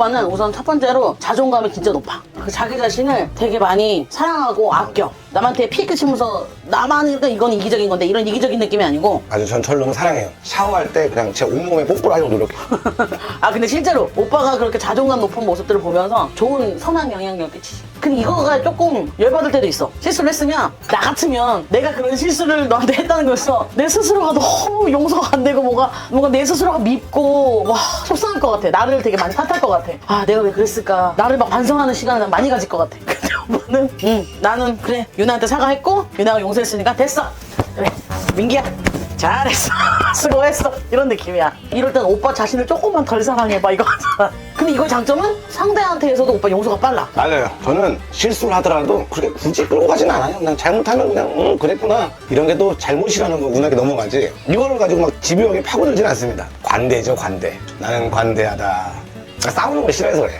오빠는 우선 첫 번째로 자존감이 진짜 높아. 그 자기 자신을 되게 많이 사랑하고 아껴. 남한테 피크 치면서 나만 이건 이기적인 건데 이런 이기적인 느낌이 아니고. 아주 전 너무 사랑해요. 샤워할 때 그냥 제 온몸에 뽀뽀를 하려고 노력해. 아 근데 실제로 오빠가 그렇게 자존감 높은 모습들을 보면서 좋은 선한 영향력을 끼치지. 근데 이거가 조금 열받을 때도 있어. 실수를 했으면 나 같으면 내가 그런 실수를 너한테 했다는 거였어. 내 스스로가 너무 용서가 안 되고 뭐가 뭔가 내 스스로가 밉고 와 속상할 것 같아. 나를 되게 많이 탓할 것 같아. 아 내가 왜 그랬을까. 나를 막 반성하는 시간을 난 많이 가질 것 같아. 오빠는 응 나는 그래 유나한테 사과했고 유나가 용서했으니까 됐어. 그래 민기야 잘했어 수고했어 이런 느낌이야 이럴 땐 오빠 자신을 조금만 덜 사랑해봐 이거 근데 이거 장점은 상대한테서도 오빠 용서가 빨라 맞아요. 저는 실수를 하더라도 그렇게 굳이 끌고 가진 않아요. 그냥 잘못하면 그냥 응 그랬구나 이런 게 또 잘못이라는 거 운하게 넘어가지. 이거를 가지고 막 집요하게 파고들진 않습니다. 관대죠 관대. 나는 관대하다. 싸우는 걸 싫어해서 그래.